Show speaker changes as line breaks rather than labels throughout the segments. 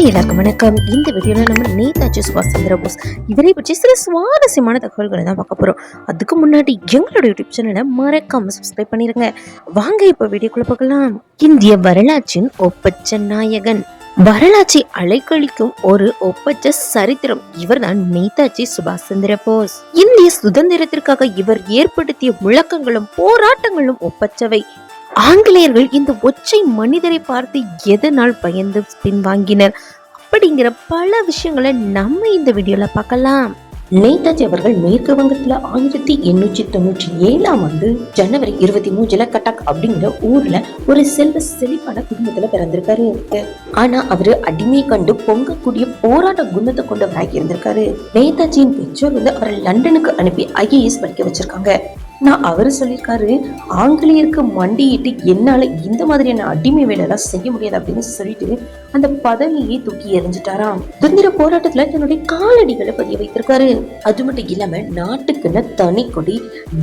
Hi எல்லாருக்கும் வணக்கம். இந்த வீடியோவில் நம்ம நேதாஜி சுபாஷ் சந்திர போஸ் இவரை பற்றி சில சுவாரஸ்யமான தகவல்களை தான் பார்க்க போகிறோம் அதுக்கு முன்னாடி எங்களோட யூடியூப் சேனலை மறக்காம சப்ஸ்கிரைப் பண்ணிடுங்க வாங்க இப்போ வீடியோக்குள்ள பார்க்கலாம் இந்திய வரலாற்றின் ஒப்பச்ச நாயகன். வரலாற்றை அலைக்கழிக்கும் ஒரு ஒப்பற்ற சரித்திரம். இவர்தான் நேதாஜி சுபாஷ் சந்திர போஸ் இந்திய சுதந்திரத்திற்காக இவர் ஏற்படுத்திய முழக்கங்களும் போராட்டங்களும் ஒப்பற்றவை. ஆங்கிலேயர்கள் இந்த ஒற்றை மனிதரை பார்த்து எதனால் பயந்து பின்வாங்கினர்? அப்படிங்கிற பல விஷயங்களை நம்ம இந்த வீடியோல பார்க்கலாம். நேதாஜி அவர்கள் மேற்கு வங்கத்துல ஆயிரத்தி எண்ணூற்றி தொண்ணூற்றி ஏழாம் ஆண்டு ஜனவரி இருபத்தி மூணுல கட்டாக் அப்படிங்கிற ஊர்ல ஒரு செல்வ செழிப்பான குடும்பத்துல பிறந்திருக்காரு. ஆனா அவரு அடிமை கண்டு பொங்கக்கூடிய போராட்ட குணத்தை கொண்டவராகி இருந்திருக்காரு. நேதாஜியின் பெற்றோர் வந்து அவரை லண்டனுக்கு அனுப்பி ஐஏஎஸ் படிக்க வச்சிருக்காங்க. நான் அவர் சொல்லியிருக்காரு ஆங்கிலேயருக்கு மண்டியிட்டு என்னால் இந்த மாதிரியான அடிமை வேலையெல்லாம் செய்ய முடியாது அப்படின்னு சொல்லிட்டு அந்த பதவியை தூக்கி எறிஞ்சிட்டாராம் சுதந்திர போராட்டத்துல தன்னுடைய காலடிகளை பதிய வைத்திருக்காரு. அது மட்டும் இல்லாம நாட்டுக்குன்னு தனி கொடி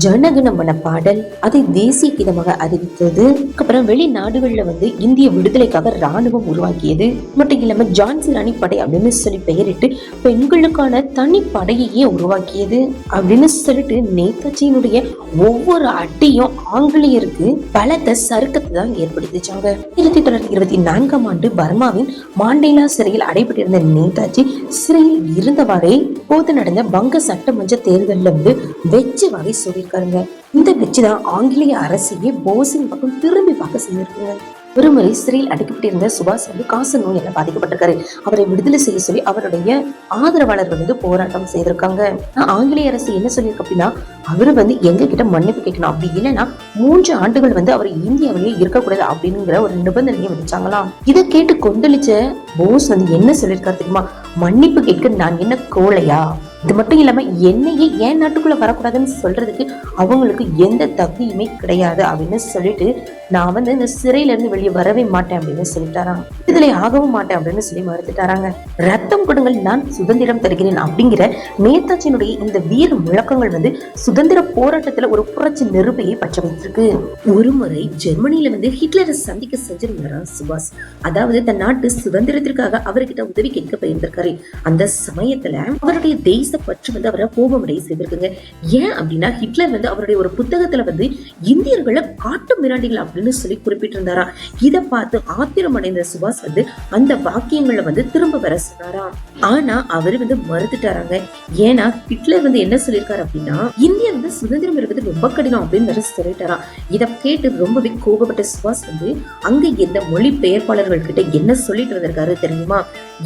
ஜனகணமன பாடல் அதை தேசிய கீதமாக அறிவித்தது. அப்புறம் வெளிநாடுகள்ல வந்து இந்திய விடுதலைக்காக ராணுவம் உருவாக்கியது. மட்டும் இல்லாம ஜான்சி ராணி படை அப்படின்னு சொல்லி பெயரிட்டு பெண்களுக்கான தனி படையையே உருவாக்கியது அப்படின்னு சொல்லிட்டு நேதாஜியினுடைய ஒவ்வொரு அடியும் ஆங்கிலேயருக்கு பலத்த சறுக்கத்தை தான் ஏற்படுத்திச்சாங்க. ஆயிரத்தி தொள்ளாயிரத்தி இருபத்தி நான்காம் ஆண்டு பர்மாவின் மாண்டேலா சிறையில் அடைபட்டிருந்த நேதாஜி சிறையில் இருந்தவாறே போது நடந்த வங்க சட்டமன்ற தேர்தலில் வந்து வெச்சு வகை சொல்லியிருக்காருங்க. இந்த வெச்சு தான் ஆங்கிலேய அரசையே போஸின் பக்கம் திரும்பி பார்க்க செய்திருக்குங்க ஒருமுறை சிறையில் அடைக்கப்பட்டிருந்த சுபாஷ் வந்து காசு நோய் என பாதிக்கப்பட்டிருக்காரு. அவரை விடுதலை செய்ய சொல்லி அவருடைய ஆதரவாளர்கள் வந்து போராட்டம் செய்திருக்காங்க. ஆங்கிலேய அரசு என்ன சொல்லியிருக்கு அப்படின்னா அவரு வந்து எங்க கிட்ட மன்னிப்பு கேட்கணும். அப்படி இல்லைன்னா மூன்று ஆண்டுகள் வந்து அவர் இந்தியாவிலேயே இருக்கக்கூடாது அப்படிங்கிற ஒரு நிபந்தனையை விதிச்சாங்களாம். இதை கேட்டு கொந்தளிச்ச போஸ் வந்து என்ன சொல்லியிருக்காரு தெரியுமா? மன்னிப்பு கேட்க நான் என்ன கோழையா? இது மட்டும் இல்லாம என்னையே என் நாட்டுக்குள்ள வரக்கூடாதுன்னு சொல்றதுக்கு அவங்களுக்கு எந்த தகுதியுமே கிடையாது அப்படின்னு சொல்லிட்டு நான் வந்து இந்த சிறையில இருந்து வெளியே வரவே மாட்டேன் அப்படின்னு சொல்லிட்டாராம். விடுதலை ஆகவும் மாட்டேன் அப்படின்னு சொல்லி மறுத்துட்டாராங்க. ரத்தம் கொடுங்கள் நான் சுதந்திரம் தருகிறேன் அப்படிங்கிற நேதாஜியினுடைய இந்த வீர முழக்கங்கள் வந்து சுதந்திர போராட்டத்துல ஒரு புரட்சி நெருப்பையை பற்ற வைத்திருக்கு. ஒரு முறை ஜெர்மனியில வந்து ஹிட்லரை சந்திக்க செஞ்சிருந்தாராம் சுபாஷ். அதாவது தன் நாட்டு சுதந்திரத்திற்காக அவர்கிட்ட உதவி கேட்க போயிருந்திருக்காரு. அந்த சமயத்துல அவருடைய தேச பற்று வந்து அவரை கோபமடைய செய்திருக்குங்க. ஏன் அப்படின்னா ஹிட்லர் வந்து அவருடைய ஒரு புத்தகத்துல வந்து இந்தியர்களை காட்டு மிராண்டிகள் அப்படின்னு சொல்லி குறிப்பிட்டிருந்தாரா. இதை பார்த்து ஆத்திரம் அடைந்த சுபாஷ் வந்து அந்த வாக்கியங்களை வந்து திரும்ப வர சொன்னாராம். ஆனா அவர் வந்து மறுத்துட்டாராங்க. ஏன்னா ஹிட்லர் வந்து என்ன சொல்லியிருக்காரு அப்படின்னா இந்தியா வந்து சுதந்திரம் இருக்கிறது ரொம்ப கடினம் அப்படின்னு வேற சொல்லிட்டாராம். இதை கேட்டு ரொம்பவே கோபப்பட்ட சுபாஷ் வந்து அங்க இருந்த மொழி பெயர்ப்பாளர்கள் கிட்ட என்ன சொல்லிட்டு வந்திருக்காரு தெரியுமா?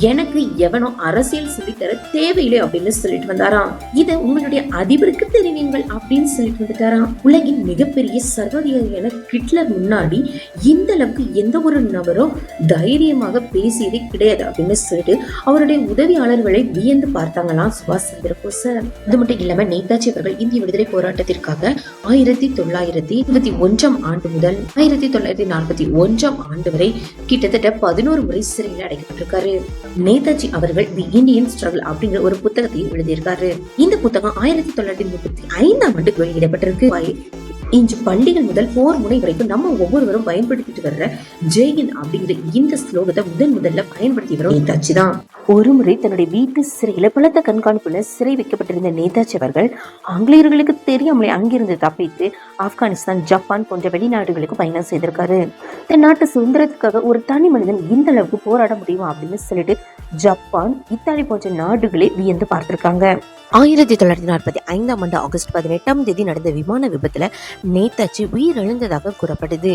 எனக்கு எவனோ அரசியல் சொல்லித்தர தேவையில்லை அப்படின்னு சொல்லிட்டு வந்தாராம். இத உங்களுடைய அதிபருக்கு தெரிவிங்கள் அப்படின்னு சொல்லிட்டு வந்துட்டாராம். உலகின் மிகப்பெரிய சர்வாதிகாரியான ஹிட்லர் முன்னாடி இந்த அளவுக்கு எந்த ஒரு நபரும் தைரியமாக பேசியதே கிடையாது அப்படின்னு சொல்லிட்டு அவருடைய உதவியாளர்களை வியந்து பார்த்தாங்களாம் சுபாஷ் சந்திர போஸ் அது மட்டும் இல்லாம நேதாஜி அவர்கள் இந்திய விடுதலை போராட்டத்திற்காக ஆயிரத்தி தொள்ளாயிரத்தி இருபத்தி ஒன்றாம் ஆண்டு முதல் ஆயிரத்தி தொள்ளாயிரத்தி நாற்பத்தி ஒன்றாம் ஆண்டு வரை கிட்டத்தட்ட பதினோரு முறை சிறையில் அடைக்கப்பட்டிருக்காரு. நேதாஜி அவர்கள் தி இந்தியன் ஸ்ட்ரகிள் அப்படிங்கிற ஒரு புத்தகத்தையும் எழுதியிருக்காரு. இந்த புத்தகம் ஆயிரத்தி தொள்ளாயிரத்தி முப்பத்தி ஐந்தாம் ஆண்டு வெளியிடப்பட்டிருக்கு. இன்று பள்ளிகள் முதல் போர் முனை வரைக்கும் நம்ம ஒவ்வொருவரும் பயன்படுத்திட்டு வர்ற ஜெயின் அப்படிங்கிற இந்த ஸ்லோகத்தை முதன் முதல்ல பயன்படுத்தி வரும் நேதாஜி தான். ஒரு முறை தன்னுடைய வீட்டு சிறையில பலத்த கண்காணிப்புல சிறை வைக்கப்பட்டிருந்த நேதாஜி அவர்கள் ஆங்கிலேயர்களுக்கு தெரியாமலே அங்கிருந்து தப்பித்து ஆப்கானிஸ்தான் ஜப்பான் போன்ற வெளிநாடுகளுக்கு பயணம் செய்திருக்காரு. தன் நாட்டு சுதந்திரத்துக்காக ஒரு தனி மனிதன் இந்த அளவுக்கு போராட முடியுமா அப்படின்னு சொல்லிட்டு ஜப்பான் இத்தாலி போன்ற நாடுகளே வியந்து பார்த்திருக்காங்க. ஆயிரத்தி தொள்ளாயிரத்தி நாற்பத்தி ஐந்தாம் ஆண்டு ஆகஸ்ட் பதினெட்டாம் தேதி நடந்த விமான விபத்தில் நேதாஜி உயிரிழந்ததாக கூறப்படுது.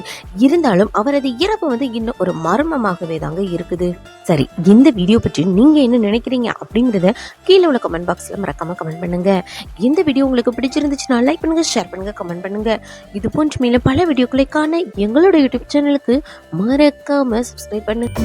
இருந்தாலும் அவரது இறப்பு வந்து இன்னும் ஒரு மர்மமாகவே தாங்க இருக்குது. சரி இந்த வீடியோ பற்றி நீங்கள் என்ன நினைக்கிறீங்க அப்படிங்கிறத கீழே உள்ள கமெண்ட் பாக்ஸில் மறக்காம கமெண்ட் பண்ணுங்க. இந்த வீடியோ உங்களுக்கு பிடிச்சிருந்துச்சுன்னா லைக் பண்ணுங்க ஷேர் பண்ணுங்க கமெண்ட் பண்ணுங்க. இது போன்ற மேலும் பல வீடியோக்களை காண எங்களோட யூடியூப் சேனலுக்கு மறக்காம சப்ஸ்கிரைப் பண்ணுங்க.